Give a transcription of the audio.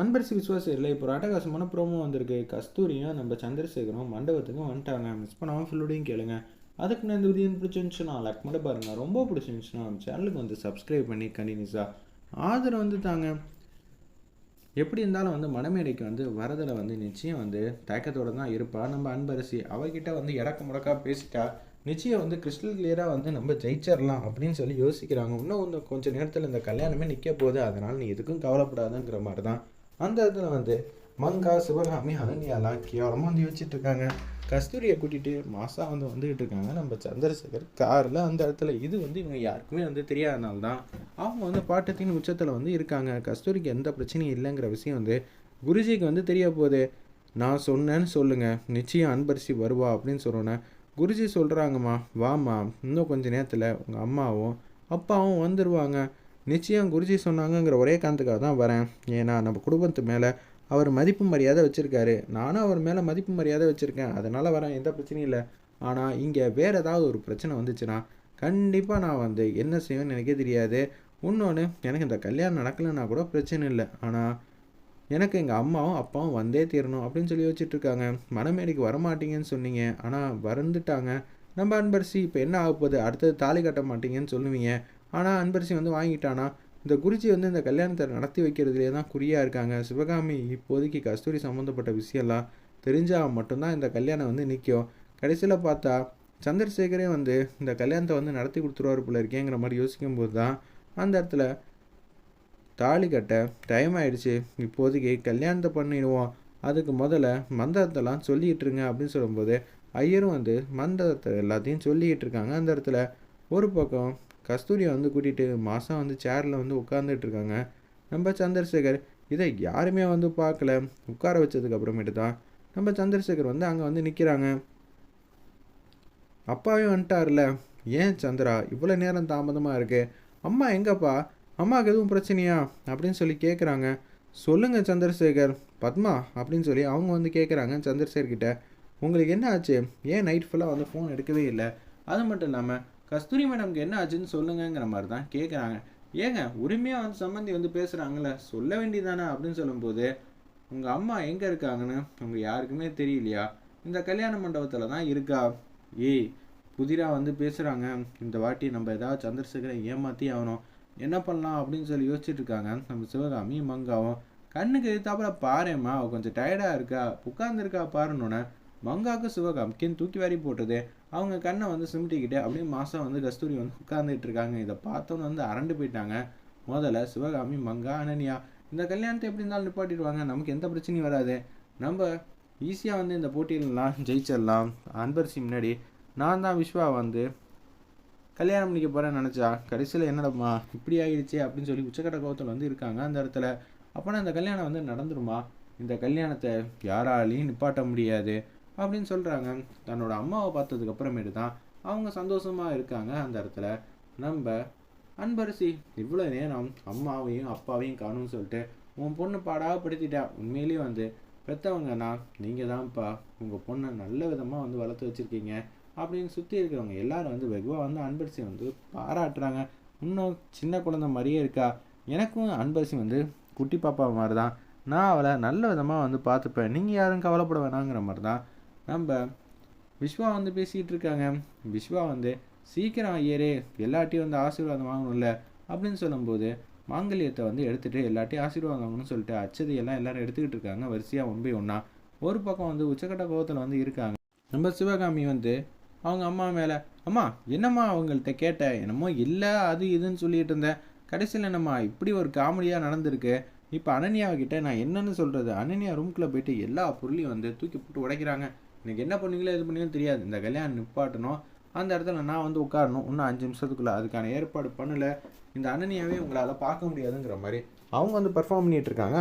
அன்பரசி விசுவாசம் இல்லை இப்போ ஒரு அட்டகாசமான ப்ரோமோ வந்திருக்கு. கஸ்தூரியும் நம்ம சந்திரசேகரும் மண்டபத்துக்கும் வந்துட்டாங்க. மிஸ் பண்ணாமல் ஃபுல்லோடையும் கேளுங்க. அதுக்கு நான் இந்த வீடியோ பிடிச்சிருந்துச்சுன்னா லைக் மட்டும் பாருங்கள் ரொம்ப பிடிச்சிருந்துச்சுன்னா சேனலுக்கு வந்து சப்ஸ்கிரைப் பண்ணி கண்டினியூஸாக ஆதரவு வந்து தாங்க. எப்படி இருந்தாலும் வந்து மணமேடைக்கு வந்து வரதில் வந்து நிச்சயம் வந்து தயக்கத்தோடு தான் இருப்பா. நம்ம அன்பரசி அவகிட்ட வந்து இடக்க முடக்கா பேசிட்டா நிச்சயம் வந்து கிறிஸ்டல் கிளியராக வந்து நம்ம ஜெயிச்சிடலாம் அப்படின்னு சொல்லி யோசிக்கிறாங்க. இன்னும் கொஞ்சம் நேரத்தில் இந்த கல்யாணமே நிற்க போகுது. அதனால் நீ எதுக்கும் கவலைப்படாதுங்கிற மாதிரி தான் அந்த இடத்துல வந்து மங்கா சிவகாமி அனன்யாலாம் கேவலமாக வந்து யோசிச்சுட்டு இருக்காங்க. கஸ்தூரியை கூட்டிகிட்டு மாசா வந்து வந்துகிட்டு இருக்காங்க. நம்ம சந்திரசேகர் காரில் அந்த இடத்துல இது வந்து இவங்க யாருக்குமே வந்து தெரியாதனால தான் அவங்க வந்து பாட்டத்தின் உச்சத்தில் வந்து இருக்காங்க. கஸ்தூரிக்கு எந்த பிரச்சனையும் இல்லைங்கிற விஷயம் வந்து குருஜிக்கு வந்து தெரிய போகுது. நான் சொன்னேன்னு சொல்லுங்கள் நிச்சயம் அன்பரிசி வருவா அப்படின்னு சொன்னோன்னே குருஜி சொல்கிறாங்கம்மா வாம்மா இன்னும் கொஞ்சம் நேரத்தில் உங்கள் அம்மாவும் அப்பாவும் வந்துடுவாங்க நிச்சயம் குருஜி சொன்னாங்கங்கிற ஒரே காரணத்துக்காக தான் வரேன். ஏன்னா நம்ம குடும்பத்து மேலே அவர் மதிப்பு மரியாதை வச்சுருக்காரு. நானும் அவர் மேலே மதிப்பு மரியாதை வச்சுருக்கேன். அதனால் வரேன். எந்த பிரச்சனையும் இல்லை. ஆனால் இங்கே வேறு ஏதாவது ஒரு பிரச்சனை வந்துச்சுன்னா கண்டிப்பாக நான் வந்து என்ன செய்வேன்னு எனக்கே தெரியாது. இன்னொன்று எனக்கு இந்த கல்யாணம் நடக்கலைன்னா கூட பிரச்சனை இல்லை. ஆனால் எனக்கு எங்கள் அம்மாவும் அப்பாவும் வந்தே தீரணும் அப்படின்னு சொல்லி வச்சுட்ருக்காங்க மனமேடைக்கு வரமாட்டீங்கன்னு சொன்னீங்க. ஆனால் வந்துட்டாங்க நம்ம அன்பரசி இப்போ என்ன ஆக போகுது? அடுத்தது தாலி கட்ட மாட்டீங்கன்னு சொல்லுவீங்க. ஆனால் அன்பரசி வந்து வாங்கிட்டானா? இந்த குருஜி வந்து இந்த கல்யாணத்தை நடத்தி வைக்கிறதுலே தான் குறியாக இருக்காங்க. சிவகாமி இப்போதைக்கு கஸ்தூரி சம்மந்தப்பட்ட விஷயம்லாம் தெரிஞ்சால் மட்டும்தான் இந்த கல்யாணம் வந்து நிற்கும் கடைசியில் பார்த்தா சந்திரசேகரே வந்து இந்த கல்யாணத்தை வந்து நடத்தி கொடுத்துருவாரு போல இருக்கேங்கிற மாதிரி யோசிக்கும் போது தான் அந்த இடத்துல தாலி கட்ட டைம் ஆயிடுச்சு. இப்போதைக்கு கல்யாணத்தை பண்ணிடுவோம். அதுக்கு முதல்ல மந்திரத்தெல்லாம் சொல்லிக்கிட்டு இருங்க அப்படின்னு சொல்லும்போது ஐயரும் வந்து மந்திரத்தை எல்லாத்தையும் சொல்லிக்கிட்டு இருக்காங்க. அந்த இடத்துல ஒரு பக்கம் கஸ்தூரியை வந்து கூட்டிகிட்டு மாதம் வந்து சேரில் வந்து உட்காந்துட்ருக்காங்க நம்ம சந்திரசேகர் இதை யாருமே வந்து பார்க்கல. உட்கார வச்சதுக்கு அப்புறமேட்டு தான் நம்ம சந்திரசேகர் வந்து அங்கே வந்து நிற்கிறாங்க அப்பாவே வந்துட்டார்ல. ஏன் சந்திரா இவ்வளோ நேரம் தாமதமாக இருக்குது அம்மா எங்கப்பா? அம்மாவுக்கு எதுவும் பிரச்சனையா? அப்படின்னு சொல்லி கேட்குறாங்க சொல்லுங்கள் சந்திரசேகர். பத்மா அப்படின்னு சொல்லி அவங்க வந்து கேட்குறாங்க சந்திரசேகர்கிட்ட. உங்களுக்கு என்ன ஆச்சு? ஏன் நைட் ஃபுல்லாக வந்து ஃபோன் எடுக்கவே இல்லை? அது மட்டும் இல்லாமல் கஸ்தூரி மேடம்க்கு என்ன ஆச்சுன்னு சொல்லுங்கிற மாதிரி தான் கேட்குறாங்க ஏங்க உரிமையாக வந்து சம்மந்தி வந்து பேசுகிறாங்களே சொல்ல வேண்டியதானே அப்படின்னு சொல்லும்போது உங்கள் அம்மா எங்கே இருக்காங்கன்னு உங்கள் யாருக்குமே தெரியலையா? இந்த கல்யாண மண்டபத்தில் தான் இருக்கா? ஏய் புதிராக வந்து பேசுகிறாங்க இந்த வாட்டி நம்ம ஏதாவது சந்திரசேகரை ஏமாற்றி ஆகணும். என்ன பண்ணலாம் அப்படின்னு சொல்லி யோசிச்சுட்டு இருக்காங்க. நம்ம சிவகாமி மங்காவும். கண்ணுக்கு எதிர்த்தாப்புல பாருமா அவள் கொஞ்சம் டயர்டாக இருக்கா? உட்காந்துருக்கா பாருன்னொன்னே மங்காவுக்கு சிவகாமிக்குன்னு தூக்கி வாரி போட்டது. அவங்க கண்ணை வந்து சிமிட்டிக்கிட்டு அப்படியே மாதம் வந்து கஸ்தூரி வந்து உட்கார்ந்துட்டு இருக்காங்க. இதை பார்த்தோன்னு வந்து அரண்டு போயிட்டாங்க. முதல்ல சிவகாமி மங்கா அனன்யா இந்த கல்யாணத்தை எப்படி இருந்தாலும் நிப்பாட்டிடுவாங்க. நமக்கு எந்த பிரச்சனையும் வராது. நம்ம ஈஸியாக வந்து இந்த போட்டியிலலாம் ஜெயிச்சிடலாம். அன்பரிசி முன்னாடி நான் தான் விஸ்வா வந்து கல்யாணம் பண்ணிக்க போகிறேன்னு நினச்சா கடைசியில் என்னடம்மா இப்படி ஆகிடுச்சு அப்படின்னு சொல்லி உச்சக்கட்ட கோவத்தில் வந்து இருக்காங்க அந்த இடத்துல. அப்போனா இந்த கல்யாணம் வந்து நடந்துருமா? இந்த கல்யாணத்தை யாராலையும் நிப்பாட்ட முடியாது. அப்படின்னு சொல்கிறாங்க தன்னோட அம்மாவை பார்த்ததுக்கு அப்புறமேட்டு தான் அவங்க சந்தோஷமாக இருக்காங்க அந்த இடத்துல. நம்ம அன்பரசி இவ்வளோ நேரம் அம்மாவையும் அப்பாவையும் காணும்னு சொல்லிட்டு உன் பொண்ணு பாடாப்படுத்திட்டா உண்மையிலேயே வந்து பெற்றவங்கன்னா நீங்கள் தான்ப்பா உங்கள் பொண்ணை நல்ல விதமாக வந்து வளர்த்து வச்சுருக்கீங்க. அப்படின்னு சுற்றி இருக்கிறவங்க எல்லாரும் வந்து வெகுவாக வந்து அன்பரசி வந்து பாராட்டுறாங்க. இன்னும் சின்ன குழந்தை மாதிரியே இருக்கா? எனக்கும் அன்பரசி வந்து குட்டி பாப்பா மாதிரி தான். நான் அவளை நல்ல விதமாக வந்து பார்த்துப்பேன். நீங்கள் யாரும் கவலைப்பட வேணாங்கிற மாதிரி தான் நம்ம விஸ்வா வந்து பேசிக்கிட்டு இருக்காங்க. விஸ்வா வந்து சீக்கிரம் ஐயரே எல்லாட்டையும் வந்து ஆசீர்வாதம் வாங்கணும்ல? அப்படின்னு சொல்லும்போது மாங்கல்யத்தை வந்து எடுத்துகிட்டு எல்லாட்டையும் ஆசீர்வாதம் வாங்கணும்னு சொல்லிட்டு அச்சதையெல்லாம் எல்லாரும் எடுத்துக்கிட்டு இருக்காங்க வரிசையாக ஒன் பை ஒன்றா ஒரு பக்கம் வந்து உச்சக்கட்ட கோபத்தில் வந்து இருக்காங்க. நம்ம சிவகாமி வந்து அவங்க அம்மா மேலே அம்மா என்னம்மா அவங்கள்ட்ட கேட்டேன் என்னமோ இல்லை அது இதுன்னு சொல்லிட்டு இருந்தேன் கடைசியில் என்னம்மா இப்படி ஒரு காமெடியாக நடந்திருக்கு. இப்போ அனன்யாவுக்கிட்ட நான் என்னென்னு சொல்கிறது அனன்யா ரூம்குள்ளே போயிட்டு எல்லா பொருளையும் வந்து தூக்கி போட்டு உடைக்கிறாங்க. எனக்கு என்ன பண்ணீங்களோ எது பண்ணீங்களோ தெரியாது. இந்த கல்யாணம் நிப்பாட்டணும். அந்த இடத்துல நான் வந்து உட்காரணும். இன்னும் அஞ்சு நிமிஷத்துக்குள்ளே அதுக்கான ஏற்பாடு பண்ணலை. இந்த அனனியாவே உங்களால் பார்க்க முடியாதுங்கிற மாதிரி அவங்க வந்து பர்ஃபார்ம் பண்ணிகிட்டு இருக்காங்க.